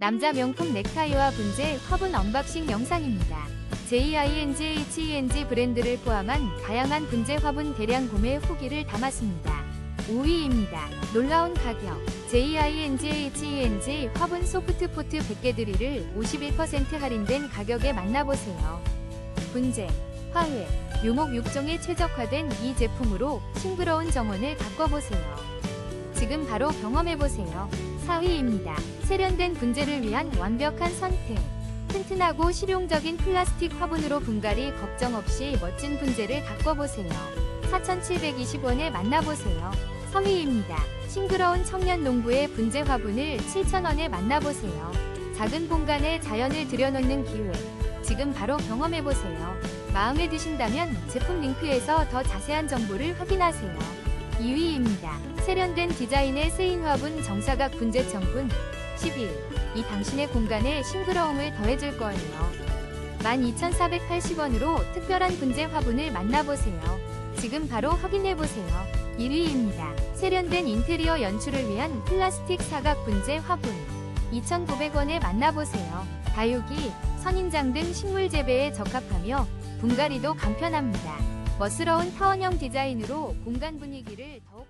남자 명품 넥타이와 분재 화분 언박싱 영상입니다. JINGHENG 브랜드를 포함한 다양한 분재 화분 대량 구매 후기를 담았습니다. 5위입니다. 놀라운 가격. JINGHENG 화분 소프트 포트 100개 드릴을 51% 할인된 가격에 만나보세요. 분재, 화훼, 묘목 6종에 최적화된 이 제품으로 싱그러운 정원을 가꿔보세요. 지금 바로 경험해보세요. 4위입니다. 세련된 분재를 위한 완벽한 선택. 튼튼하고 실용적인 플라스틱 화분으로 분갈이 걱정 없이 멋진 분재를 가꿔보세요. 4,720원에 만나보세요. 3위입니다. 싱그러운 청년 농부의 분재 화분을 7,000원에 만나보세요. 작은 공간에 자연을 들여놓는 기회. 지금 바로 경험해보세요. 마음에 드신다면 제품 링크에서 더 자세한 정보를 확인하세요. 2위입니다. 세련된 디자인의 세인 화분 정사각 분재 청분 11. 이 당신의 공간에 싱그러움을 더해줄 거예요. 12,480원으로 특별한 분재 화분을 만나보세요. 지금 바로 확인해보세요. 1위입니다. 세련된 인테리어 연출을 위한 플라스틱 사각 분재 화분 2,900원에 만나보세요. 다육이, 선인장 등 식물 재배에 적합하며 분갈이도 간편합니다. 멋스러운 타원형 디자인으로 공간 분위기를 더욱